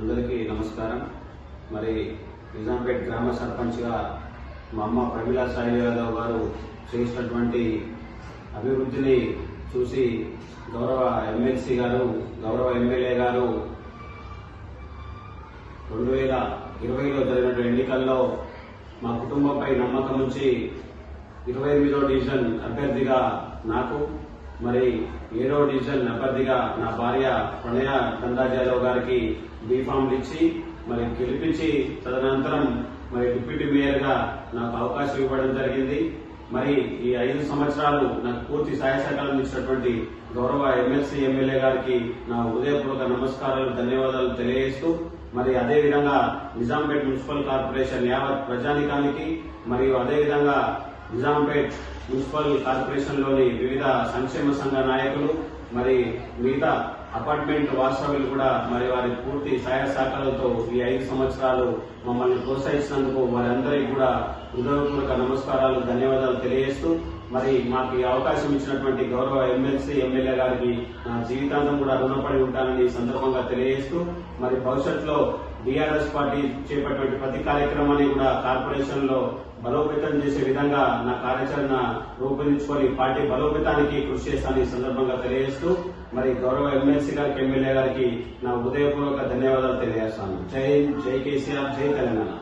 అందరికీ నమస్కారం. మరి నిజాంపేట్ గ్రామ సర్పంచ్గా మా అమ్మ ప్రమీలా సాయి యాదవ్ గారు చేసినటువంటి అభివృద్ధిని చూసి గౌరవ ఎమ్మెల్సీ గారు గౌరవ ఎమ్మెల్యే గారు రెండు వేల ఇరవైలో జరిగిన ఎన్నికల్లో మా కుటుంబంపై నమ్మకం ఉంచి ఇరవై ఎనిమిదో డివిజన్ అభ్యర్థిగా నాకు మరి ఏడో డివిజన్ అభ్యర్థిగా నా భార్య ప్రణయ దండాజాదవ్ గారికి బీఫామ్లు ఇచ్చి మరి గెలిపించి తదనంతరం మరి డిప్యూటీ మేయర్గా నాకు అవకాశం ఇవ్వడం జరిగింది. మరి ఈ ఐదు సంవత్సరాలు నాకు పూర్తి సహాయ సహకారం ఇచ్చినటువంటి గౌరవ ఎమ్మెల్సీ ఎమ్మెల్యే గారికి నా హృదయపూర్వక నమస్కారాలు ధన్యవాదాలు తెలియజేస్తూ మరి అదేవిధంగా నిజాంపేట్ మున్సిపల్ కార్పొరేషన్ యావత్ ప్రజానికానికి మరియు అదేవిధంగా నిజాంపేట్ మున్సిపల్ కార్పొరేషన్లోని వివిధ సంక్షేమ సంఘ నాయకులు మరి మిగతా అపార్ట్మెంట్ వాస్తవ్యులు కూడా మరి వారి పూర్తి సహాయ సహకారాలతో ఈ ఐదు సంవత్సరాలు మమ్మల్ని ప్రోత్సహించినందుకు వారందరికీ కూడా హృదయపూర్వక నమస్కారాలు ధన్యవాదాలు తెలియజేస్తూ మరి మాకు ఈ అవకాశం ఇచ్చినటువంటి గౌరవ ఎమ్మెల్సీ ఎమ్మెల్యే గారికి నా జీవితాంతం కూడా రుణపడి ఉంటానని సందర్భంగా తెలియజేస్తూ మరి భవిష్యత్తులో బీఆర్ఎస్ పార్టీ చేపట్టినటువంటి ప్రతి కార్యక్రమాన్ని కూడా కార్పొరేషన్లో బలోపేతం చేసే విధంగా నా కార్యాచరణ రూపొందించుకొని పార్టీ బలోపేతానికి కృషి చేస్తానని సందర్భంగా తెలియజేస్తూ మరి గౌరవ ఎమ్మెల్సీ గారికి ఎమ్మెల్యే గారికి నా హృదయపూర్వక ధన్యవాదాలు తెలియజేస్తాను. జై జై కేసీఆర్ జై తెలంగాణ.